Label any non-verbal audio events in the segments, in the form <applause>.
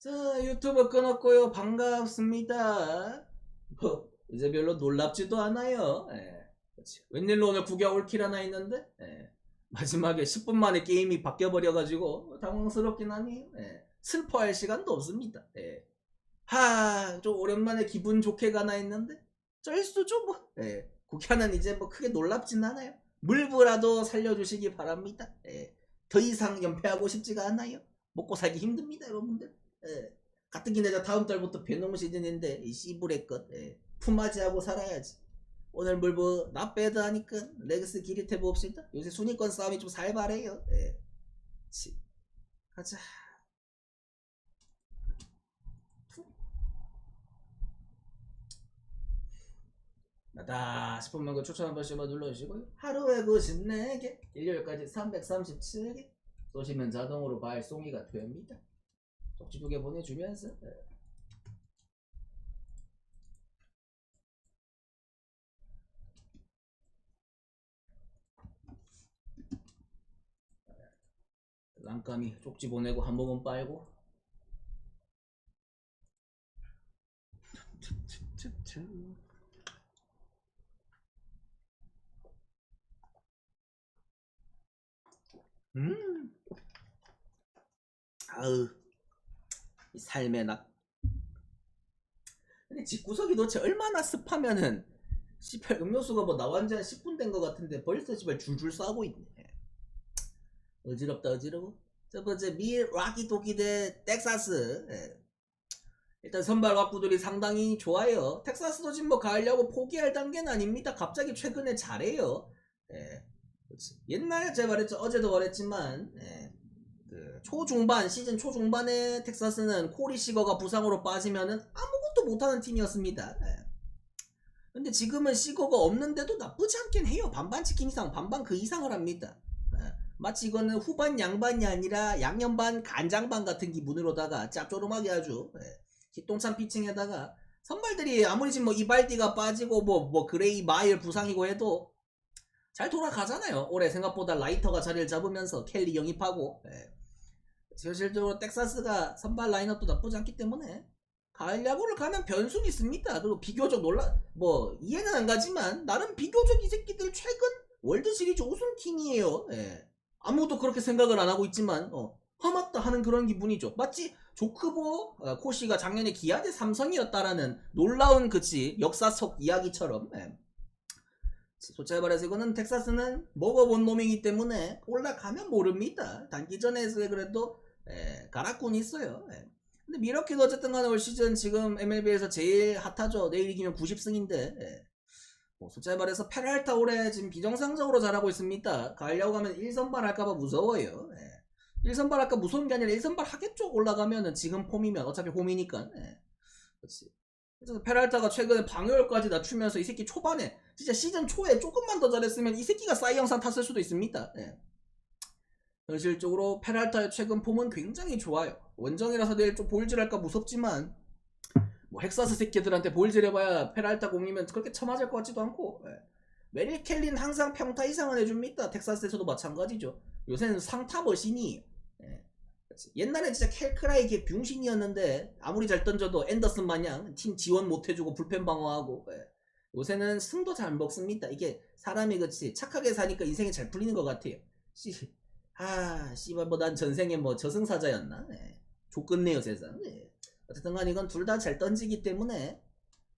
자, 유튜브 끊었고요. 반갑습니다. 뭐, 이제 별로 놀랍지도 않아요. 예. 웬일로 오늘 구경 올킬 하나 있는데, 예. 마지막에 10분 만에 게임이 바뀌어버려가지고, 당황스럽긴 하네요. 예. 슬퍼할 시간도 없습니다. 예. 하, 좀 오랜만에 기분 좋게 가나 했는데, 쩔수죠, 뭐. 예. 국회는 이제 뭐 크게 놀랍진 않아요. 물부라도 살려주시기 바랍니다. 예. 더 이상 연패하고 싶지가 않아요. 먹고 살기 힘듭니다, 여러분들. 예. 가뜩이나 이제 다음 달부터 배농 시즌인데 이 씨부레 것 예. 품맞이하고 살아야지. 오늘 물부 나빼드 하니까 레그스 태 봅시다. 요새 순위권 싸움이 좀 살벌해요. 예. 치. 가자. 나다 싶으면 그 추천 한 번씩 한번 눌러주시고요. 하루에 94개, 일요일까지 337개 쏘시면 자동으로 발송이가 됩니다. 개 보내주면서 예. 랑까미 쪽지 보내고 한 모금 빨고. 음. 이 삶의 낙 근데 집구석이 도대체 얼마나 습하면은 씨발 음료수가 뭐 나온 지 한 10분 된 것 같은데 벌써 씨발 줄줄 싸고 있네. 어지럽다 어지러워. 첫 번째 밀라키 도끼 대 텍사스. 예. 일단 선발 왁구들이 상당히 좋아요. 텍사스도 지금 뭐 가려고 포기할 단계는 아닙니다. 갑자기 최근에 잘해요. 예. 옛날에 제가 말했죠. 어제도 말했지만 예. 그 초중반 시즌 초중반에 텍사스는 코리 시거가 부상으로 빠지면은 아무것도 못하는 팀이었습니다. 예. 근데 지금은 시거가 없는데도 나쁘지 않긴 해요. 반반 치킨 이상, 반반 그 이상을 합니다. 예. 마치 이거는 후반 양반이 아니라 양념반 간장반 같은 기분으로다가 짭조름하게 아주 예. 기똥찬 피칭에다가 선발들이 아무리 지금 뭐 이발디가 빠지고 뭐뭐 그레이 마일 부상이고 해도 잘 돌아가잖아요. 올해 생각보다 라이터가 자리를 잡으면서 켈리 영입하고 예. 현실적으로 텍사스가 선발 라인업도 나쁘지 않기 때문에 가을 야구를 가면 변수는 있습니다. 그리고 비교적 놀라 뭐 이해는 안 가지만 나름 비교적 이 새끼들 최근 월드 시리즈 우승 팀이에요. 예. 아무도 그렇게 생각을 안 하고 있지만 어, 화맞다 하는 그런 기분이죠. 마치 조크보 어, 코시가 작년에 기아 대 삼성이었다라는 놀라운 그치 역사 속 이야기처럼 예. 솔직히 말해서 이거는 텍사스는 먹어본 놈이기 때문에 올라가면 모릅니다. 단기 전에서 그래도 예, 가락군이 있어요. 예. 근데 미러키도 어쨌든 간에 올 시즌 지금 MLB에서 제일 핫하죠. 내일 이기면 90승인데 예. 뭐 솔직히 말해서 페랄타 올해 지금 비정상적으로 잘하고 있습니다. 가려고 하면 1선발 할까봐 무서워요. 예. 1선발 할까 무서운 게 아니라 1선발 하겠죠. 올라가면은 지금 폼이면 어차피 홈이니까. 예. 그렇지. 그래서 페랄타가 최근에 방어율까지 낮추면서 이 새끼 초반에 진짜 시즌 초에 조금만 더 잘했으면 이 새끼가 싸이 영상 탔을 수도 있습니다. 예. 현실적으로 페랄타의 최근 폼은 굉장히 좋아요. 원정이라서 내일 좀 볼질할까 무섭지만 뭐 헥사스 새끼들한테 볼질해봐야 페랄타 공이면 그렇게 처맞을 것 같지도 않고 예. 메릴 켈린 항상 평타 이상은 해줍니다. 텍사스에서도 마찬가지죠. 요새는 상타 머신이 예. 옛날엔 진짜 켈크라이 게 병신이었는데 아무리 잘 던져도 앤더슨 마냥 팀 지원 못해주고 불펜 방어하고 예. 요새는 승도 잘 먹습니다. 이게 사람이 그치 착하게 사니까 인생이 잘 풀리는 것 같아요. 씨, 아 씨발 뭐 난 전생에 뭐 저승사자였나? 예. 족같네요 세상. 예. 어쨌든 간 이건 둘 다 잘 던지기 때문에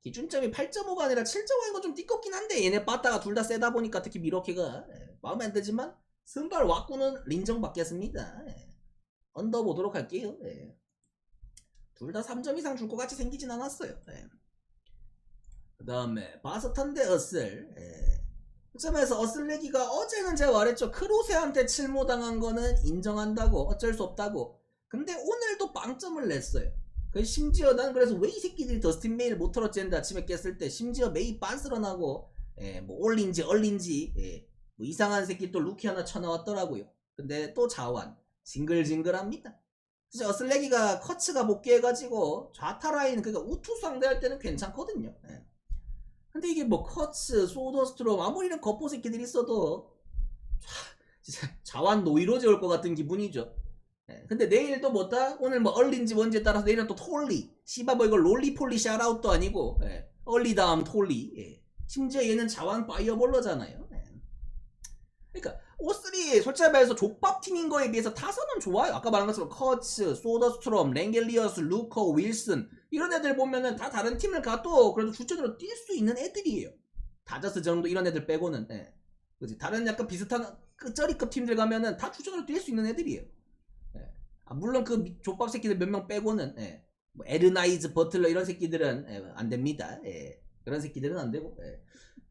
기준점이 8.5가 아니라 7.5인 건 좀 띠껍긴 한데 얘네 빠따가 둘 다 세다 보니까 특히 미러키가 예. 마음에 안 들지만 승발 왁구는 린정받겠습니다. 예. 언더 보도록 할게요. 예. 둘다 3점 이상 줄 것 같이 생기진 않았어요. 예. 그 다음에 바스턴 대 어슬. 예. 점에서 어슬레기가 어제는 제가 말했죠. 크로세한테 침모당한 거는 인정한다고 어쩔 수 없다고. 근데 오늘도 빵점을 냈어요. 그 심지어 난 그래서 왜 이 새끼들이 더스틴 메일 못 털었지 했는데 아침에 깼을 때 심지어 메이 빤스런하고 예, 뭐 올린지 얼린지 예, 뭐 이상한 새끼 또 루키 하나 쳐나왔더라고요. 근데 또 자완 징글징글합니다. 그래서 어슬레기가 커츠가 복귀해가지고 좌타 라인 그러니까 우투 상대할 때는 괜찮거든요. 예. 근데 이게 뭐 커츠, 소더스트롬 아무리 겉보 새끼들이 있어도 자완 노이로제 올 것 같은 기분이죠. 예, 근데 내일도 뭐다? 오늘 뭐 얼린지 뭔지에 따라서 내일은 또 톨리. 씨바 뭐 이거 롤리폴리 샤라웃도 아니고 예, 얼리 다음 톨리. 예. 심지어 얘는 자완 파이어볼러잖아요. 예. 그러니까 O3 솔직히 말해서 족밥팀인 거에 비해서 타선은 좋아요. 아까 말한 것처럼 커츠, 소더스트롬, 랭겔리어스, 루커, 윌슨 이런 애들 보면은 다 다른 팀을 가도 그래도 주전으로 뛸 수 있는 애들이에요. 다저스 정도 이런 애들 빼고는 예. 그지 다른 약간 비슷한 끝저리급 팀들 가면은 다 주전으로 뛸 수 있는 애들이에요. 예. 아, 물론 그 미- 족밥 새끼들 몇 명 빼고는 예. 뭐 에르나이즈, 버틀러 이런 새끼들은 예, 안 됩니다. 예. 그런 새끼들은 안 되고. 예.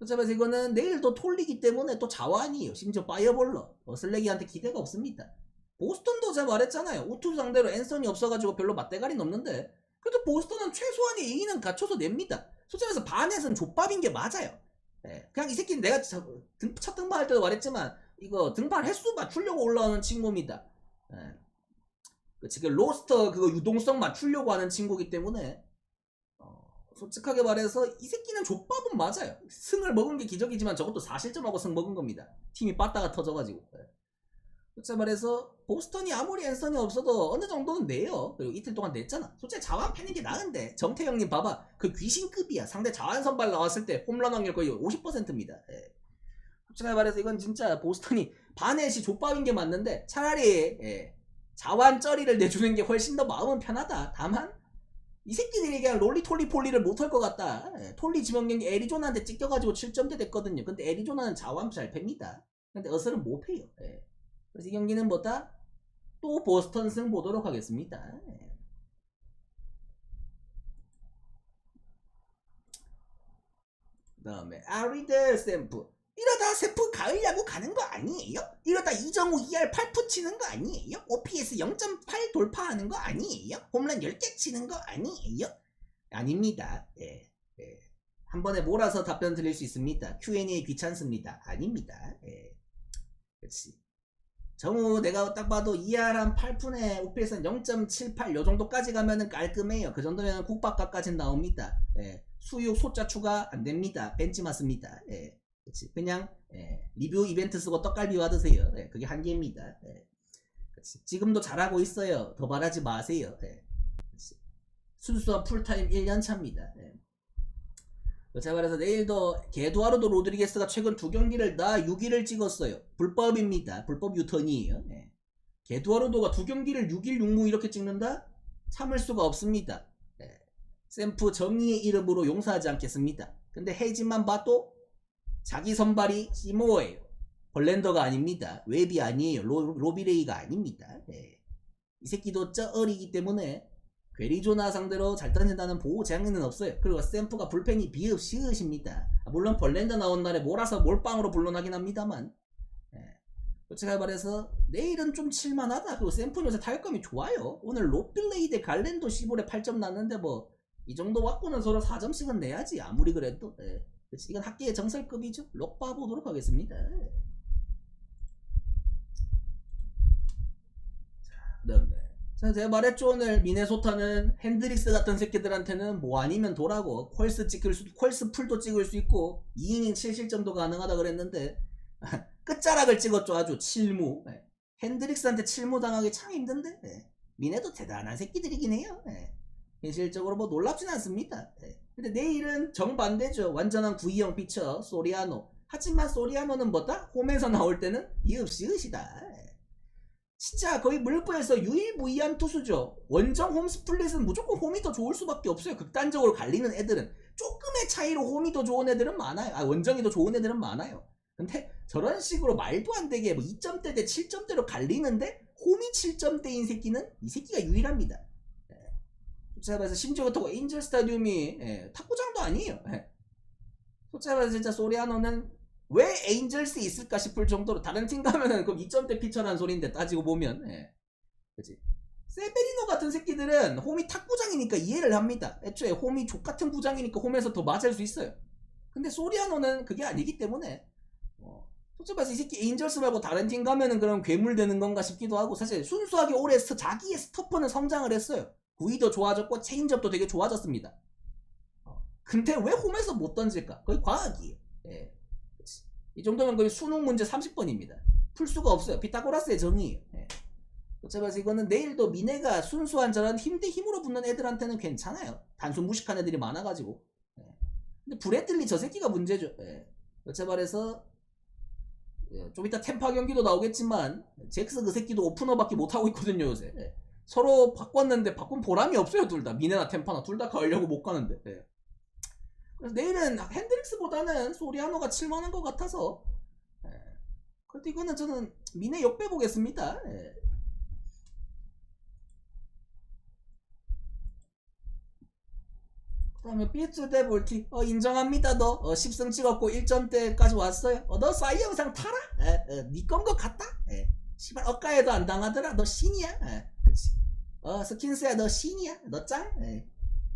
그래서 이거는 내일도 톨리기 때문에 또 자완이에요. 심지어 파이어볼러. 어, 슬래기한테 기대가 없습니다. 보스턴도 제가 말했잖아요. 우투 상대로 앤서니 없어가지고 별로 맞대가리는 없는데 그래도 보스턴은 최소한의 A는 갖춰서 냅니다. 말해서 반에서는 족밥인 게 맞아요. 예, 그냥 이 새끼는 내가 저- 등- 첫 등반할 때도 말했지만 이거 등반 횟수 맞추려고 올라오는 친구입니다. 예. 그 지금 로스터 그거 유동성 맞추려고 하는 친구기 때문에 어, 솔직하게 말해서 이 새끼는 족밥은 맞아요. 승을 먹은 게 기적이지만 저것도 4실점하고 승 먹은 겁니다. 팀이 빠따가 터져가지고. 예. 솔직히 말해서 보스턴이 아무리 앤선이 없어도 어느 정도는 내요. 그리고 이틀 동안 냈잖아. 솔직히 자완 패는 게 나은데 정태형님 봐봐. 그 귀신급이야. 상대 자완 선발 나왔을 때 홈런 확률 거의 50%입니다. 예. 솔직히 말해서 이건 진짜 보스턴이 반넷이 족밥인 게 맞는데 차라리 예, 자완 쩌리를 내주는 게 훨씬 더 마음은 편하다. 다만 이 새끼들이 그냥 롤리톨리 폴리를 못할 것 같다. 예, 톨리 지명 경기 애리조나한테 찢겨가지고 7점대 됐거든요. 근데 애리조나는 자완 잘 팹니다. 근데 어설은 못 패요. 예. 그래서 이 경기는 뭐다? 또 보스턴 승 보도록 하겠습니다. 예. 그 다음에 아리델 샘프 이러다 샘프 가을 야구 가는 거 아니에요? 이러다 이정우 2할 8푼 치는 거 아니에요? OPS 0.8 돌파하는 거 아니에요? 홈런 10개 치는 거 아니에요? 아닙니다. 예. 예. 한 번에 몰아서 답변 드릴 수 있습니다. Q&A 귀찮습니다. 아닙니다. 예. 그렇지. 정우 내가 딱 봐도 2할 한 8푼에 OPS는 0.78 요 정도까지 가면은 깔끔해요. 그 정도면 국밥값까지 나옵니다. 예. 수육 소자 추가 안 됩니다. 벤치 맞습니다. 예. 그치. 그냥 예. 리뷰 이벤트 쓰고 떡갈비 받으세요. 예. 그게 한계입니다. 예. 지금도 잘하고 있어요. 더 바라지 마세요. 예. 순수한 풀타임 1년 차입니다. 예. 제가 그래서 내일도 게두아르도 로드리게스가 최근 두 경기를 다 6일을 찍었어요. 불법입니다. 불법 유턴이에요. 예. 게두아르도가 두 경기를 6일 6무 이렇게 찍는다? 참을 수가 없습니다. 예. 샘프 정의의 이름으로 용서하지 않겠습니다. 근데 해지만 봐도 자기 선발이 시모어예요. 벌렌더가 아닙니다. 웹이 아니에요. 로, 로비레이가 아닙니다. 예. 이 새끼도 쩌 어리기 때문에 괴리조나 상대로 잘 던진다는 보호 제한은 없어요. 그리고 샘프가 불펜이 비읍 시읒입니다. 물론 벌렌더 나온 날에 몰아서 몰빵으로 불러나긴 합니다만 예. 제가 말해서 내일은 좀 칠만하다. 그리고 샘프는 요새 타격감이 좋아요. 오늘 로필레이 대 갈렌도 15에 8점 났는데 뭐 이 정도 갖고는 서로 4점씩은 내야지 아무리 그래도 예. 그치, 이건 학계의 정설급이죠. 록봐 보도록 하겠습니다. 예. 자, 그다음에 자, 제가 말했죠 오늘 미네소타는 핸드릭스 같은 새끼들한테는 뭐 아니면 도라고 퀄스 찍을 수 퀄스 풀도 찍을 수 있고 2이닝 7실점도 가능하다 그랬는데 <laughs> 끝자락을 찍었죠 아주 7무 예. 핸드릭스한테 7무 당하기 참 힘든데 예. 미네도 대단한 새끼들이긴 해요 예. 현실적으로 뭐 놀랍진 않습니다 예. 근데 내일은 정반대죠 완전한 구이형 피처 소리아노 하지만 소리아노는 뭐다? 홈에서 나올 때는 이읍시읒이다 예. 진짜 거의 물부에서 유일무이한 투수죠. 원정 홈 스플릿은 무조건 홈이 더 좋을 수밖에 없어요. 극단적으로 갈리는 애들은 조금의 차이로 홈이 더 좋은 애들은 많아요. 아 원정이 더 좋은 애들은 많아요. 근데 저런 식으로 말도 안 되게 뭐 2점대 대 7점대로 갈리는데 홈이 7점대인 새끼는 이 새끼가 유일합니다. 봐서 심지어 그렇다고 스타디움이 예, 탁구장도 아니에요. 예. 솔직히 말해서 진짜 소리아노는 왜 에인절스 있을까 싶을 정도로 다른 팀 가면은 그럼 2점대 피처라는 소리인데 따지고 보면 예. 그치 세베리노 같은 새끼들은 홈이 탁구장이니까 이해를 합니다 애초에 홈이 족 같은 구장이니까 홈에서 더 맞을 수 있어요 근데 소리아노는 그게 아니기 때문에 어, 솔직히 말해서 이 새끼 에인절스 말고 다른 팀 가면은 그럼 괴물 되는 건가 싶기도 하고 사실 순수하게 올해 스- 자기의 스토퍼는 성장을 했어요 구위도 좋아졌고 체인지업도 되게 좋아졌습니다 어, 근데 왜 홈에서 못 던질까 거의 과학이에요 예. 이 정도면 거의 수능 문제 30번입니다. 풀 수가 없어요. 피타고라스의 정의예요. 예. 어차피 이거는 내일도 미네가 순수한 저런 힘대 힘으로 붙는 애들한테는 괜찮아요. 단순 무식한 애들이 많아가지고. 예. 근데 브래틀리 저 새끼가 문제죠. 예. 어째 말해서 예, 좀 이따 템파 경기도 나오겠지만 잭스 그 새끼도 오프너밖에 못하고 있거든요 요새. 예. 서로 바꿨는데 바꾼 보람이 없어요 둘 다. 미네나 템파나 둘 다 가려고 못 가는데. 예. 그래서 내일은 핸드릭스보다는 소리아노가 칠만한 것 같아서. 예. 그래도 이거는 저는 미네 역배 보겠습니다. 예. 그다음에 삐뚤 대 볼티 어 인정합니다 너 어, 10승 찍었고 1점대까지 왔어요 어, 너 싸이 영상 타라 에, 어, 니건거 같다 에, 씨발 엇가에도 안 당하더라. 너 신이야. 에, 그치 어 스킨스야 너 신이야. 너짱.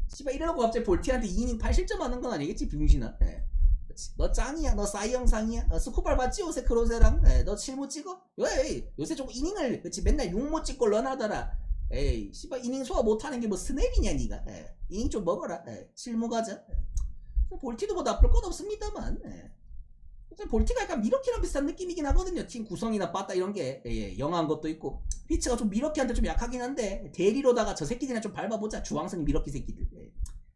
씨발 이래놓고 갑자기 볼티한테 2이닝 8실점 하는 건 아니겠지 병신아. 에, 그치 너 짱이야. 너 싸이 영상이야. 어, 스쿠발 봤지 요새 크로세랑? 에, 너 칠무 찍어? 왜? 요새 좀 이닝을 그치 맨날 6못 찍고 런하더라. 에이 씨발 이닝 소화 못하는 게 뭐 스냅이냐 니가? 에, 이닝 좀 먹어라. 에, 실무 가자. 에. 볼티도 뭐 나쁠 건 없습니다만 에. 사실 볼티가 약간 미러키랑 비슷한 느낌이긴 하거든요 팀 구성이나 빠따 이런 게 예, 예, 영한 것도 있고 피치가 좀 미러키한테 좀 약하긴 한데 대리로다가 저 새끼들이랑 좀 밟아보자 주황선이 미러키 새끼들 예.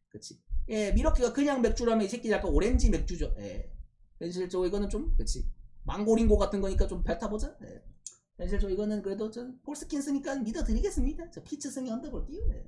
그치 예 미러키가 그냥 맥주라면 이 새끼 약간 오렌지 맥주죠 예. 현실적으로 이거는 좀 그치 망고링고 같은 거니까 좀 뱉어보자 예. 현실적으로 이거는 그래도 저 폴스킨 쓰니까 믿어드리겠습니다. 저 피츠 승이 언더볼 띄우네.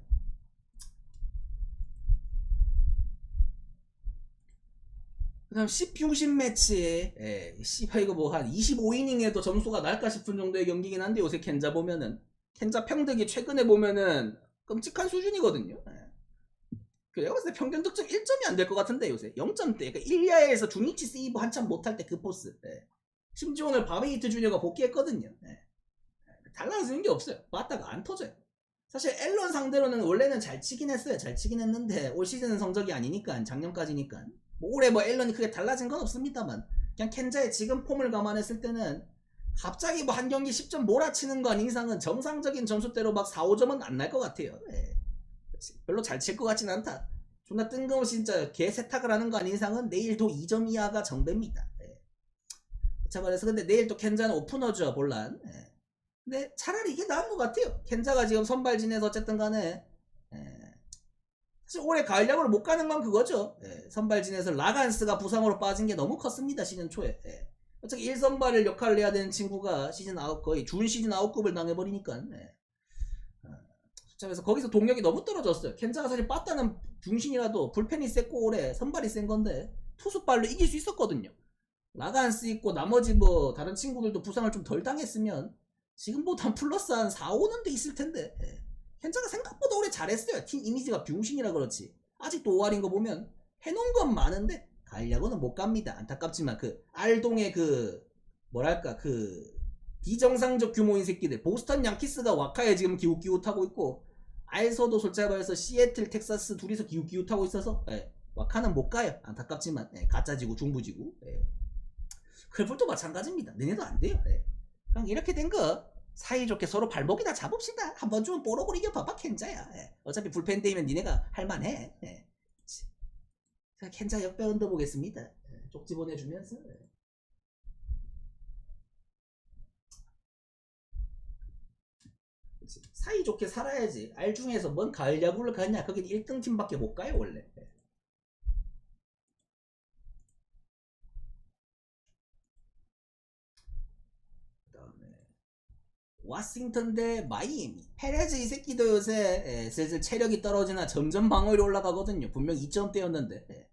그 다음 10중심 매치. 예, 씨발 이거 뭐 한 25이닝에도 점수가 날까 싶은 정도의 경기긴 한데 요새 켄자 보면은 켄자 평득이 최근에 보면은 끔찍한 수준이거든요. 예. 그래요? 그래서 평균 득점 1점이 안 될 것 같은데 요새 0점대. 그러니까 1야에서 주니치 세이브 한참 못할 때 그 포스. 예. 심지어 오늘 바베이트 주니어가 복귀했거든요. 예. 달라지는 게 없어요. 맞다가 안 터져요. 사실 앨런 상대로는 원래는 잘 치긴 했어요. 잘 치긴 했는데 올 시즌은 성적이 아니니까 작년까지니까 뭐 올해 뭐 앨런이 크게 달라진 건 없습니다만 그냥 켄자의 지금 폼을 감안했을 때는 갑자기 뭐 한 경기 10점 몰아치는 거 아닌 이상은 정상적인 점수대로 막 4, 5점은 안 날 것 같아요. 예. 별로 잘 칠 것 같진 않다. 존나 뜬금없이 진짜 개 세탁을 하는 거 아닌 이상은 내일도 2점 이하가 정배입니다. 예. 자 말해서 근데 내일 또 켄자는 오프너죠 본란. 예. 근데 차라리 이게 나은 것 같아요. 켄자가 지금 선발 지내서 어쨌든 간에 올해 가을 야구를 못 가는 건 그거죠. 예. 선발 지내서 라간스가 부상으로 빠진 게 너무 컸습니다 시즌 초에. 예. 어차피 1선발을 역할을 해야 되는 친구가 시즌 아웃 거의 준 시즌 아웃급을 당해버리니까. 예. 그래서 거기서 동력이 너무 떨어졌어요. 켄자가 사실 빠따는 중신이라도 불펜이 셌고 올해 선발이 센 건데 투수발로 이길 수 있었거든요. 라간스 있고 나머지 뭐 다른 친구들도 부상을 좀 덜 당했으면 지금보단 플러스 한 4, 5는 돼 있을 텐데 예. 켄자가 생각보다 올해 잘했어요. 팀 이미지가 병신이라 그렇지. 아직도 5할인 거 보면 해놓은 건 많은데 가려고는 못 갑니다. 안타깝지만 그 알동의 그 뭐랄까 그 비정상적 규모인 새끼들 보스턴 양키스가 와카에 지금 기웃기웃하고 있고 알서도 솔직히 말해서 시애틀 텍사스 둘이서 기웃기웃하고 있어서 예. 와카는 못 가요. 안타깝지만 예. 가짜지구 중부지구 예. 클풀도 마찬가지입니다. 너네도 안 돼요. 예. 그냥 이렇게 된거 사이좋게 서로 발목이나 잡읍시다. 한 번쯤은 뽀록을 이겨봐봐 켄자야. 예. 어차피 불펜 데이면 니네가 할만해. 예. 자 켄자 역배 언더 보겠습니다. 예. 쪽지 보내주면서 예. 사이좋게 살아야지. 알 중에서 뭔 가을 야구를 가냐? 거긴 1등 팀밖에 못 가요 원래. 예. 그다음에 워싱턴 대 마이애미. 페레즈 이 새끼도 요새 예, 슬슬 체력이 떨어지나 점점 방어율이 올라가거든요. 분명 2점대였는데. 예.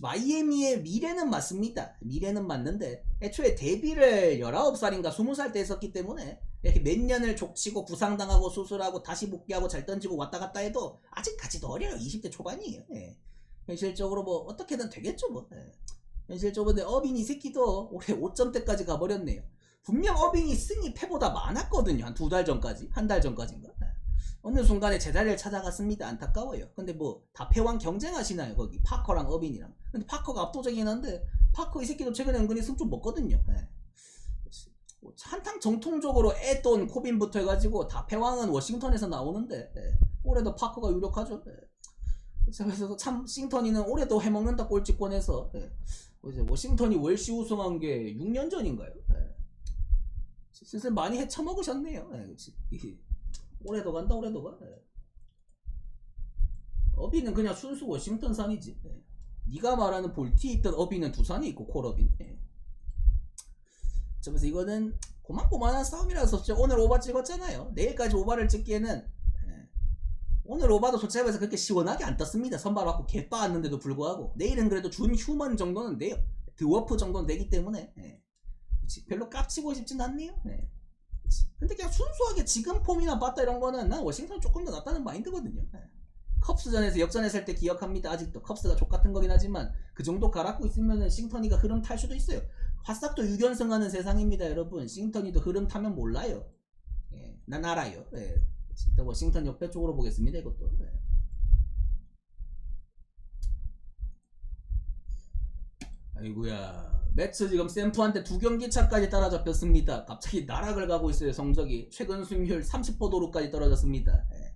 마이애미의 미래는 맞습니다. 미래는 맞는데 애초에 데뷔를 19살인가 20살 때 했었기 때문에 이렇게 몇 년을 족치고 부상당하고 수술하고 다시 복귀하고 잘 던지고 왔다 갔다 해도 아직까지도 어려요. 20대 초반이에요. 예. 현실적으로 뭐 어떻게든 되겠죠 뭐. 예. 현실적으로 어빈 이 새끼도 올해 5점대까지 가버렸네요. 분명 어빈이 승이 패보다 많았거든요. 한 두 달 전까지. 한 달 전까지인가. 예. 어느 순간에 제자리를 찾아갔습니다. 안타까워요. 근데 뭐 다 패왕 경쟁하시나요? 거기 파커랑 어빈이랑. 근데 파커가 압도적이긴 한데 파커 이 새끼도 최근에 은근히 승 좀 먹거든요. 예. 뭐 한탕 정통적으로 애돈 코빈부터 해가지고 다 패왕은 워싱턴에서 나오는데 예. 올해도 파커가 유력하죠. 예. 그래서 참 싱턴이는 올해도 해먹는다 꼴찌권에서 예. 뭐 워싱턴이 월시 우승한 게 6년 전인가요? 예. 슬슬 많이 헤쳐먹으셨네요. 예, 올해도 간다, 올해도 가. 예. 어비는 그냥 순수 워싱턴산이지. 예. 네가 말하는 볼티에 있던 어비는 두산이 있고. 자, 그래서 이거는 고만고만한 싸움이라서 솔직히 오늘 오바 찍었잖아요. 내일까지 오바를 찍기에는 예. 오늘 오바도 솔직히 말해서 그렇게 시원하게 안 떴습니다. 선발 받고 개빠았는데도 불구하고 내일은 그래도 준 휴먼 정도는 돼요. 드워프 정도는 되기 때문에. 별로 깝치고 싶진 않네요. 예. 그치. 근데 그냥 순수하게 지금 폼이나 봤다 이런 거는 난 워싱턴 조금 더 낫다는 마인드거든요. 예. 컵스전에서 역전했을 때 기억합니다. 아직도 컵스가 족 같은 거긴 하지만 그 정도 갈았고 있으면은 싱턴이가 흐름 탈 수도 있어요. 화싹도 6연승하는 세상입니다, 여러분. 싱턴이도 흐름 타면 몰라요. 예, 난 알아요. 예. 일단 워싱턴 옆에 쪽으로 보겠습니다, 이것도. 예. 아이고야. 매츠 지금 샘프한테 두 경기 차까지 따라잡혔습니다. 갑자기 나락을 가고 있어요, 성적이. 최근 승률 30%도로까지 떨어졌습니다. 예.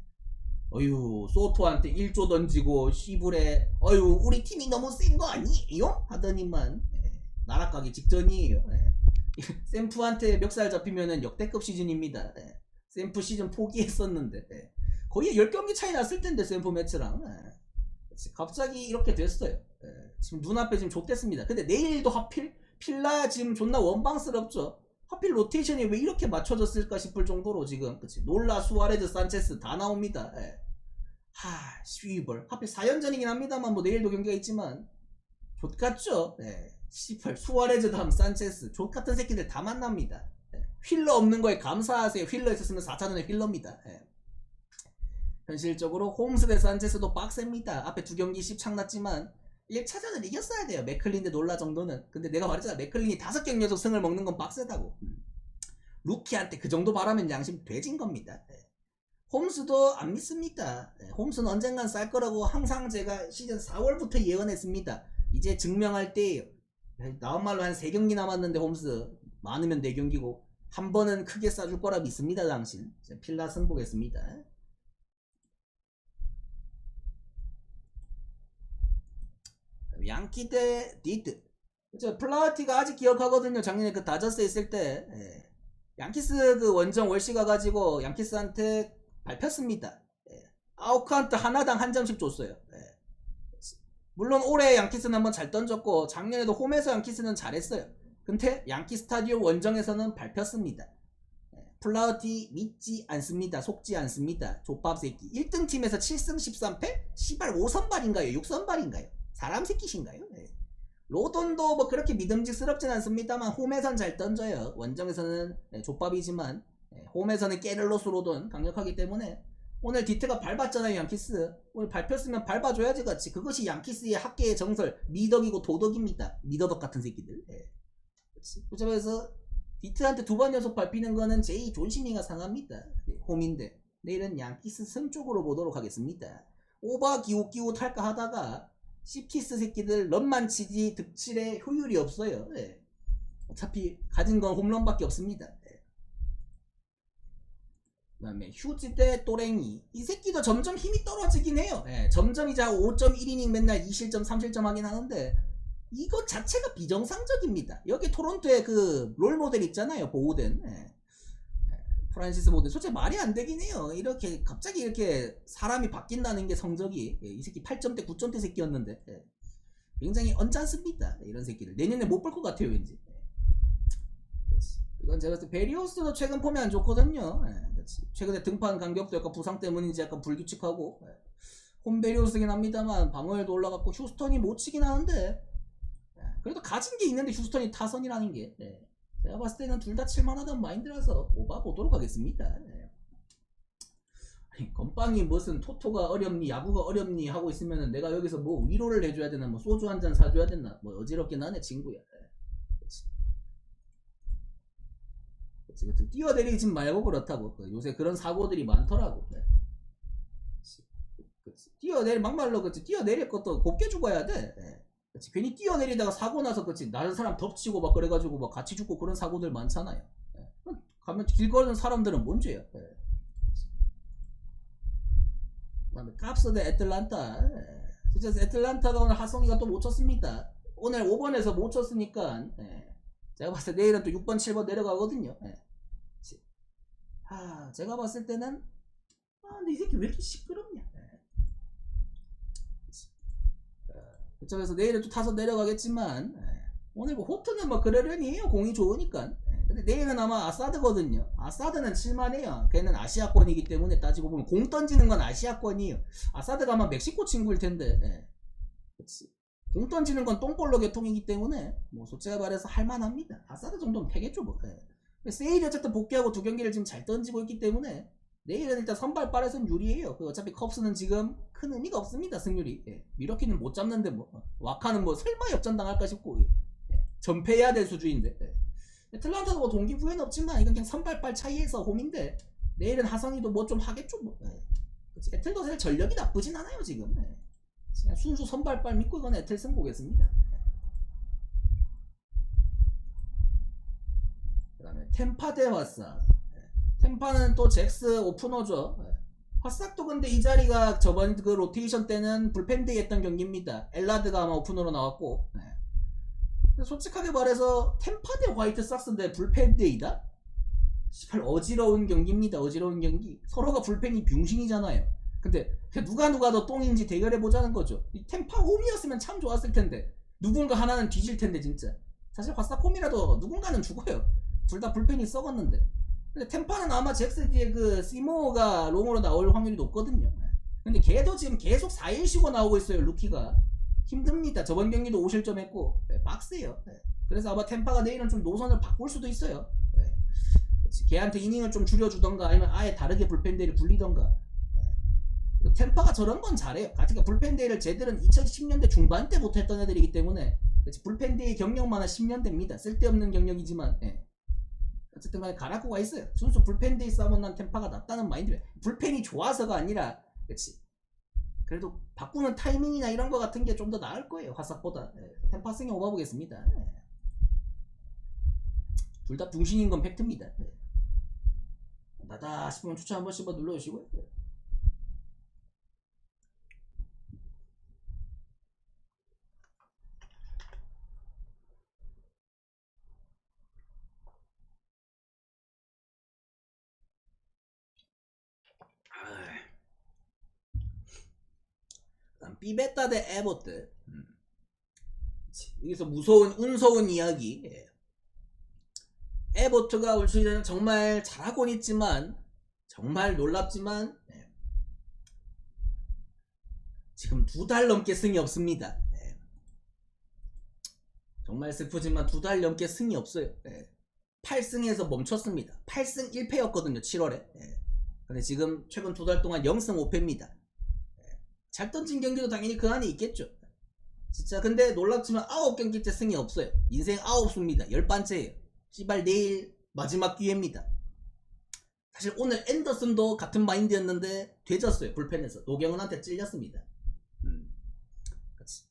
어휴, 소토한테 1조 던지고, 시불에, 어휴, 우리 팀이 너무 센 거 아니에요? 하더니만, 예, 나락 가기 직전이에요. 예. <laughs> 샘프한테 멱살 잡히면은 역대급 시즌입니다. 예. 샘프 시즌 포기했었는데, 예. 거의 10경기 차이 났을 텐데, 샘프. 그치, 갑자기 이렇게 됐어요. 예. 지금 눈앞에 지금 좆됐습니다. 근데 내일도 하필, 필라 지금 존나 원방스럽죠. 하필 로테이션이 왜 이렇게 맞춰졌을까 싶을 정도로 지금 그치 놀라 수아레즈 산체스 다 나옵니다 예. 하 쉬벌 하필 4연전이긴 합니다만 뭐 내일도 경기가 있지만 좆같죠 예. 시펄 수아레즈 다음 산체스 좆같은 새끼들 다 만납니다 예. 휠러 없는 거에 감사하세요 휠러 있었으면 4차전에 휠러입니다 예. 현실적으로 홈스 대 산체스도 빡셉니다 앞에 두 경기 10창 났지만 1차전을 이겼어야 돼요. 맥클린 대 놀라 정도는. 근데 내가 말했잖아. 맥클린이 다섯 경기 연속 승을 먹는 건 빡세다고. 루키한테 그 정도 바라면 양심 돼진 겁니다. 네. 홈스도 안 믿습니다. 네, 홈스는 언젠간 쌀 거라고 항상 제가 시즌 4월부터 예언했습니다. 이제 증명할 때예요. 나온 말로 한 3경기 남았는데 홈스 많으면 4경기고 한 번은 크게 쏴줄 거라 믿습니다. 당신. 자, 필라 승 보겠습니다. 양키 대 디트. 저 플라우티가 아직 기억하거든요. 작년에 그 다저스 있을 때 예. 양키스 그 원정 월시 가 가지고 양키스한테 밟혔습니다. 예. 아우크한테 하나당 한 점씩 줬어요. 예. 물론 올해 양키스는 한번 잘 던졌고 작년에도 홈에서 양키스는 잘했어요. 근데 양키 스타디움 원정에서는 밟혔습니다. 예. 플라우티 믿지 않습니다. 속지 않습니다. 족밥 새끼. 1등 팀에서 7승 13패? 시발 5선발인가요? 6선발인가요? 사람 새끼신가요? 네. 로돈도 뭐 그렇게 믿음직스럽진 않습니다만 홈에선 잘 던져요. 원정에서는 네, 족밥이지만 네, 홈에서는 깨를로스 로돈 강력하기 때문에 오늘 디트가 밟았잖아요 양키스 오늘 밟혔으면 밟아줘야지 같이 그것이 양키스의 학계의 정설 미덕이고 도덕입니다 미더덕 같은 새끼들 네. 그래서 디트한테 두 번 연속 밟히는 거는 제이 존심이가 상합니다 네, 홈인데 내일은 양키스 승 쪽으로 보도록 하겠습니다 오바 기웃기웃 할까 하다가 시키스 새끼들 런만 치지 득실에 효율이 없어요. 예. 어차피 가진 건 홈런밖에 없습니다. 예. 그 다음에 휴지 대 또랭이 이 새끼도 점점 힘이 떨어지긴 해요. 예. 점점 이제 5.1이닝 맨날 2실점 3실점 하긴 하는데 이거 자체가 비정상적입니다. 여기 토론토에 그롤 모델 있잖아요. 보호된 예. 프란시스 모델 솔직히 말이 안 되긴 해요. 이렇게 갑자기 이렇게 사람이 바뀐다는 게 성적이 예, 이 새끼 8점대 9점대 새끼였는데 예, 굉장히 언짢습니다. 이런 새끼를 내년에 못 볼 것 같아요 왠지. 예. 그렇지. 이건 제가 봤을 때 베리오스도 최근 폼이 안 좋거든요. 예, 그렇지. 최근에 등판 간격도 약간 부상 때문인지 약간 불규칙하고 예. 홈 베리오스긴 합니다만 방어에도 올라갔고 휴스턴이 못 치긴 하는데 예, 그래도 가진 게 있는데 휴스턴이 타선이라는 게 예. 제가 봤을 때는 둘 다 칠만하다는 마인드라서 오바 보도록 하겠습니다. 네. 건빵이 무슨 토토가 어렵니 야구가 어렵니 하고 있으면은 내가 여기서 뭐 위로를 해줘야 되나 뭐 소주 한 잔 사줘야 되나 뭐 어지럽긴 하네 친구야. 네. 그치. 그치, 그치. 뛰어내리지 말고 그렇다고 그 요새 그런 사고들이 많더라고. 네. 그치. 그치. 뛰어내리 막말로 그치 뛰어내릴 것도 곱게 죽어야 돼. 네. 그치. 괜히 뛰어내리다가 사고 나서 그치 다른 사람 덮치고 막 그래가지고 막 같이 죽고 그런 사고들 많잖아요. 예. 가면 길 걸는 사람들은 뭔 죄야? 예. 그다음에 깝스 대 애틀란타. 예. 그래서 애틀란타가 오늘 하성이가 또 못 쳤습니다. 오늘 5번에서 못 쳤으니까 예. 제가 봤을 때 내일은 또 6번, 7번 내려가거든요. 예. 아, 제가 봤을 때는 아, 근데 이 새끼 왜 이렇게 시끄럽냐? 예. 그쪽에서 내일은 또 타서 내려가겠지만 예. 오늘 뭐 호트는 뭐 그러려니. 공이 좋으니까. 예. 근데 내일은 아마 아사드거든요. 아사드는 칠만해요. 걔는 아시아권이기 때문에 따지고 보면 공 던지는 건 아시아권이에요. 아사드가 아마 멕시코 친구일 텐데. 예. 그치. 공 던지는 건 똥볼로 개통이기 때문에 뭐 솔직히 말해서 할만합니다. 아사드 정도면 되겠죠 뭐. 예. 세일이 어쨌든 복귀하고 두 경기를 지금 잘 던지고 있기 때문에 내일은 일단 선발 빨에선 유리해요. 그 어차피 컵스는 지금 큰 의미가 없습니다. 승률이. 예. 미러키는 못 잡는데 뭐 와카는 뭐 설마 역전 당할까 싶고 예. 전패해야 될 수준인데. 예. 틀란타도 뭐 동기 부여는 없지만 이건 그냥 선발빨 차이에서 홈인데 내일은 하성이도 뭐 좀 하겠죠. 뭐. 예. 그치. 에틀도 사실 전력이 나쁘진 않아요 지금. 예. 그냥 순수 선발빨 믿고 이건 에틀 승 보겠습니다. 그 다음에 템파 대 화사. 템파는 또 잭스 오프너죠. 화싹도 근데 이 자리가 저번 그 로테이션 때는 불펜데이 했던 경기입니다. 엘라드가 아마 오프너로 나왔고. 네. 근데 솔직하게 말해서 템파 대 화이트 삭스인데 불펜데이다? 18 어지러운 경기입니다. 어지러운 경기. 서로가 불펜이 병신이잖아요. 근데 누가 누가 더 똥인지 대결해 보자는 거죠. 이 템파 홈이었으면 참 좋았을 텐데 누군가 하나는 뒤질 텐데 진짜. 사실 화싹 홈이라도 누군가는 죽어요. 둘 다 불펜이 썩었는데. 근데 템파는 아마 잭스 뒤에 그 시모가 롱으로 나올 확률이 높거든요. 근데 걔도 지금 계속 4일 쉬고 나오고 있어요, 루키가. 힘듭니다. 저번 경기도 5실점 했고, 네, 빡세요. 네. 그래서 아마 템파가 내일은 좀 노선을 바꿀 수도 있어요. 네. 걔한테 이닝을 좀 줄여주던가 아니면 아예 다르게 불펜데이를 굴리던가. 네. 템파가 저런 건 잘해요. 같은 불펜데이를 쟤들은 2010년대 중반 때부터 했던 애들이기 때문에. 불펜데이 경력만 한 10년 대입니다. 쓸데없는 경력이지만. 예. 어쨌든 간에 가라코가 있어요. 순수 불펜 데이 싸움은 난 템파가 낫다는 마인드에 불펜이 좋아서가 아니라 그렇지. 그래도 바꾸는 타이밍이나 이런 거 같은 게 좀 더 나을 거예요. 화삭보다. 예. 템파 승에 오바보겠습니다. 예. 둘다 붕신인 건 팩트입니다. 예. 나다 싶으면 추천 한 번씩 눌러주시고요. 비베타 대 에버트. 음. 여기서 무서운 운서운 이야기. 예. 에버트가 올 시즌 정말 잘하곤 있지만 정말 놀랍지만 예. 지금 두 달 넘게 승이 없습니다. 예. 정말 슬프지만 두 달 넘게 승이 없어요. 예. 8승에서 멈췄습니다. 8승 1패였거든요. 7월에. 근데 지금 최근 두 달 동안 0승 5패입니다. 잘 던진 경기도 당연히 그 안에 있겠죠. 진짜 근데 놀랍지만 9경기째 승이 없어요. 인생 9수입니다. 열반째예요. 씨발 내일 마지막 기회입니다. 사실 오늘 앤더슨도 같은 마인드였는데 되졌어요. 불펜에서. 노경은한테 찔렸습니다. 음. 그치.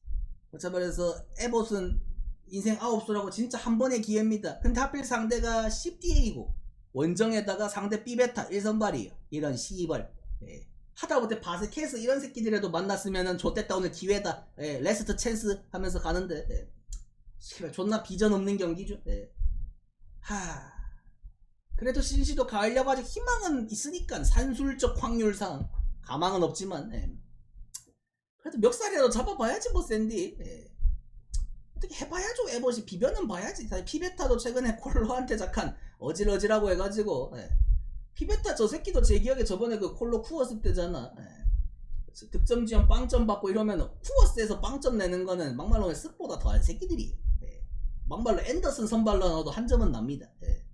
그렇 말해서 에봇은 인생 9수라고 진짜 한 번의 기회입니다. 근데 하필 상대가 10DA이고 원정에다가 상대 B베타 1선발이에요. 이런 시벌. 예. 하다못해 바스케스 이런 새끼들이라도 만났으면은 좋댔다 오늘 기회다 예, 레스트 찬스 하면서 가는데 예. 씨발 존나 비전 없는 경기죠 예. 하 그래도 신시도 가을야구 아직 희망은 있으니까 산술적 확률상 가망은 없지만 예. 그래도 멱살이라도 잡아봐야지 뭐 샌디 예. 어떻게 해봐야죠 에버시 비벼는 봐야지 피베타도 최근에 콜로한테 잠깐 어질어질하고 해가지고 예. 피베타 저 새끼도 제 기억에 저번에 그 콜로 쿠어스 때잖아. 예. 득점 지원 빵점 받고 이러면 쿠어스에서 빵점 내는 거는 막말로 습보다 더한 새끼들이. 예. 막말로 앤더슨 선발로 넣어도 한 점은 납니다. 예.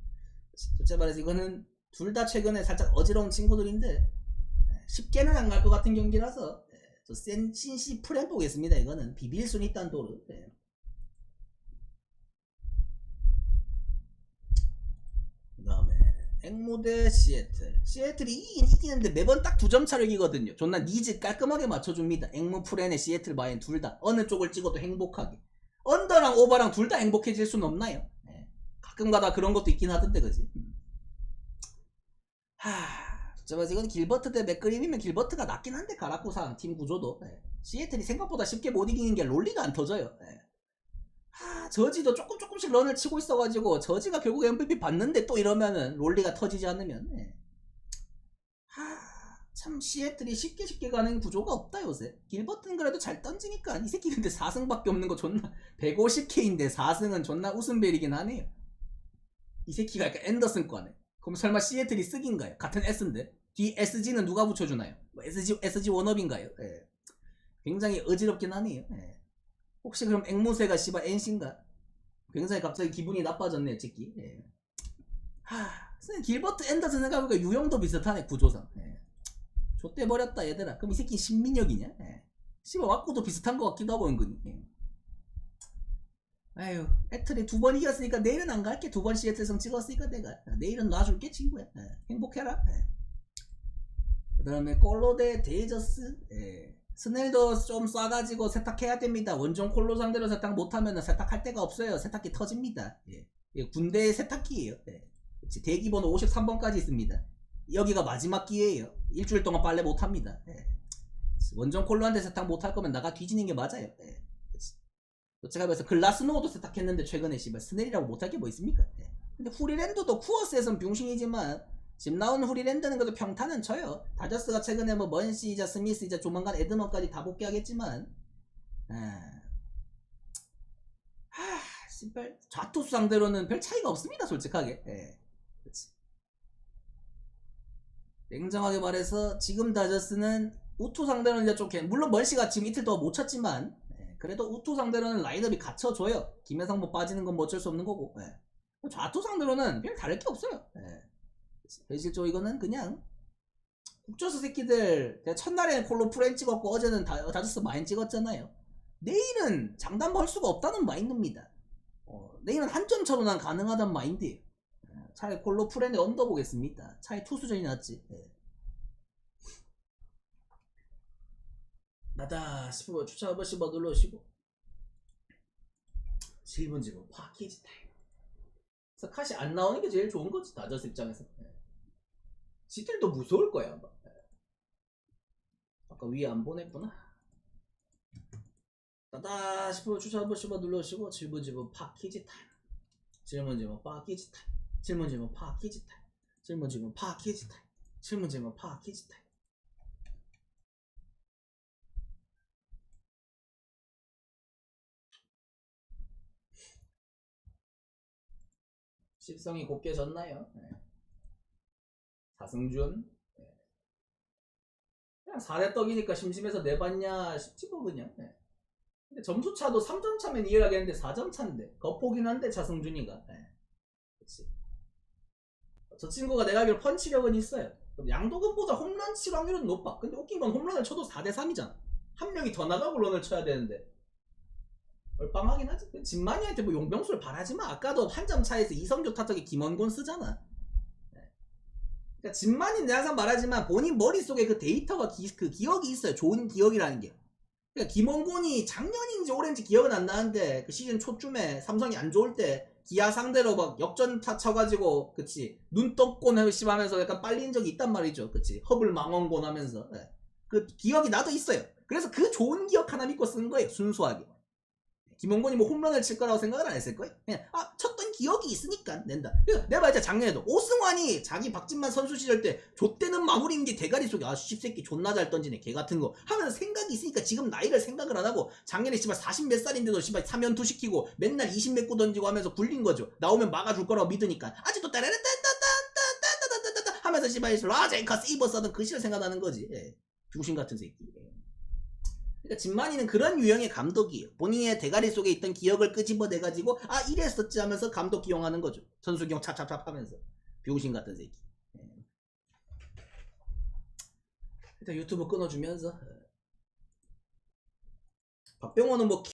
솔직히 말해서 이거는 둘 다 최근에 살짝 어지러운 친구들인데 예. 쉽게는 안 갈 것 같은 경기라서 예. 저 센 신시 프렘 보겠습니다. 이거는 비빌 순 있단 도르. 예. 그다음에 앵무 대 시애틀. 시애틀이 이긴 이기는데 매번 딱 두 점 차력이거든요. 존나 니즈 깔끔하게 맞춰줍니다. 앵무 프렌의 시애틀 바인 둘 다. 어느 쪽을 찍어도 행복하게. 언더랑 오버랑 둘 다 행복해질 수는 없나요? 네. 가끔 가다 그런 것도 있긴 하던데, 그지? 하, 저번에 이건 길버트 대 맥그림이면 길버트가 낫긴 한데, 가라쿠상 팀 구조도. 네. 시애틀이 생각보다 쉽게 못 이기는 게 롤리가 안 터져요. 네. 하, 저지도 조금 조금씩 런을 치고 있어가지고 저지가 결국 MVP 받는데 또 이러면은 롤리가 터지지 않으면 예. 참 시애틀이 쉽게 쉽게 가는 구조가 없다 요새 길버튼 그래도 잘 던지니까 이 새끼 근데 4승밖에 없는 거 존나 150K인데 4승은 존나 웃음벨이긴 하네요 이 새끼가 약간 앤더슨 과네 그럼 설마 시애틀이 쓰긴가요? 같은 S인데 뒤 SG는 누가 붙여주나요? 뭐 SG, SG 원업인가요? 예. 굉장히 어지럽긴 하네요 예. 혹시 그럼 앵무새가 씨발 NC인가? 굉장히 갑자기 기분이 나빠졌네 새끼 예. 하, 길버트 앤더슨 생각해보니까 유형도 비슷하네 구조상 예. 좆대 버렸다 얘들아 그럼 이 새끼 신민혁이냐 예. 씨발 왁구도 비슷한 것 같기도 하고 은근히 예. 아유 애틀이 두 번 이겼으니까 내일은 안 갈게 두 번 시애틀성 찍었으니까 내가 내일은 놔줄게 친구야 예. 행복해라 예. 그 다음에 대 데이저스 예. 스넬도 좀 쏴가지고 세탁해야 됩니다. 원정 콜로 상대로 세탁 못하면 세탁할 데가 없어요. 세탁기 터집니다. 예. 예, 군대의 세탁기예요. 예. 대기번호 53번까지 있습니다. 여기가 마지막 기회예요. 일주일 동안 빨래 못합니다. 예. 원정 콜로한테 세탁 못할 거면 나가 뒤지는 게 맞아요. 예. 제가 그래서 글라스노도 세탁했는데 최근에 씨발 스넬이라고 못할 게 뭐 있습니까? 예. 근데 후리랜드도 쿠어스에선 병신이지만 지금 나온 후리랜드는 그래도 평타는 쳐요. 다저스가 최근에 뭐 먼시이자 스미스이자 조만간 에드먼까지 다 복귀하겠지만 아, 하, 씨발 좌투수 상대로는 별 차이가 없습니다. 솔직하게. 예. 그치. 냉정하게 말해서 지금 다저스는 우투 상대로는 이제 좀 개- 물론 먼시가 지금 이틀 동안 못 쳤지만 예, 그래도 우투 상대로는 라인업이 갖춰줘요. 김혜성 뭐 빠지는 건 뭐 어쩔 수 없는 거고. 예. 좌투 상대로는 별 다를 게 없어요. 예. 현실적으로 이거는 그냥 국조수 새끼들 첫날에는 콜로 프렌 찍었고 어제는 다, 다저스 마인 찍었잖아요. 내일은 장담 할 수가 없다는 마인드입니다. 어, 내일은 한 점 차로 난 가능하단 마인드예요. 어, 차라리 콜로 프렌에 언더 보겠습니다. 차라리 투수전이 낫지. 예. 나다 싶으면 추천 한 번씩 만 눌러주시고. 7분 지금 파키지 타임. 그래서 컷이 안 나오는 게 제일 좋은 거지 다저스 입장에서 예. 지들도 무서울 거야 아마 예. 아까 위에 안 보냈구나 따다 싶으면 추천 한 번씩만 눌러주시고 질문 질문 파키지 타임 질문 질문 파키지 타임 질문 질문 파키지 타임 질문 질문 파키지 타임 질문 질문 파키지 타임 십성이 곱게 졌나요? 네. 사승준 네. 그냥 4대 떡이니까 심심해서 내봤냐 싶지 뭐 그냥 네. 근데 점수 차도 3점 차면 이해하겠는데 4점 차인데 거포긴 한데 차승준이가 네. 그치 저 친구가 내가 알기로 펀치력은 있어요 양도근보다 홈런 칠 확률은 높아 근데 웃긴 건 홈런을 쳐도 4대 3이잖아 한 명이 더 나가고 런을 쳐야 되는데 얼빵하긴 하지. 진만이한테 뭐 용병수를 바라지 마. 아까도 한 점 차에서 이성교 타석에 김원곤 쓰잖아. 네. 그러니까 진만이 내가 항상 말하지만 본인 머릿속에 그 데이터가 기, 그 기억이 있어요. 좋은 기억이라는 게. 그러니까 김원곤이 작년인지 올해인지 기억은 안 나는데 그 시즌 초쯤에 삼성이 안 좋을 때 기아 상대로 막 역전 타 쳐가지고 그치 눈떡곤 하면서 약간 빨린 적이 있단 말이죠. 그치 허블 망원곤 하면서 네. 그 기억이 나도 있어요. 그래서 그 좋은 기억 하나 믿고 쓴 거예요. 순수하게. 김원곤이 뭐 홈런을 칠 거라고 생각을 안 했을 거예요. 그냥 아 쳤던 기억이 있으니까 낸다. 내가 말했잖아 작년에도 오승환이 자기 박진만 선수 시절 때 좆대는 마무리인 게 대가리 속에 아 씹새끼 존나 잘 던지네 개 같은 거 하면서 생각이 있으니까 지금 나이를 생각을 안 하고 작년에 씨발 40 몇 살인데도 씨발 3연투 시키고 맨날 20 몇 구 던지고 하면서 굴린 거죠. 나오면 막아줄 거라고 믿으니까 아직도 따라라따따따따따따따 하면서 씨발 라 제이커스 이버 써던 그 시절 생각나는 거지. 예. 병신 같은 새끼. 예. 그러니까 진만이는 그런 유형의 감독이에요. 본인의 대가리 속에 있던 기억을 끄집어내 가지고 아 이랬었지 하면서 감독 기용하는 거죠. 기용 찹찹찹 하면서 병신 같은 새끼. 예. 일단 유튜브 끊어주면서 예. 박병호는 뭐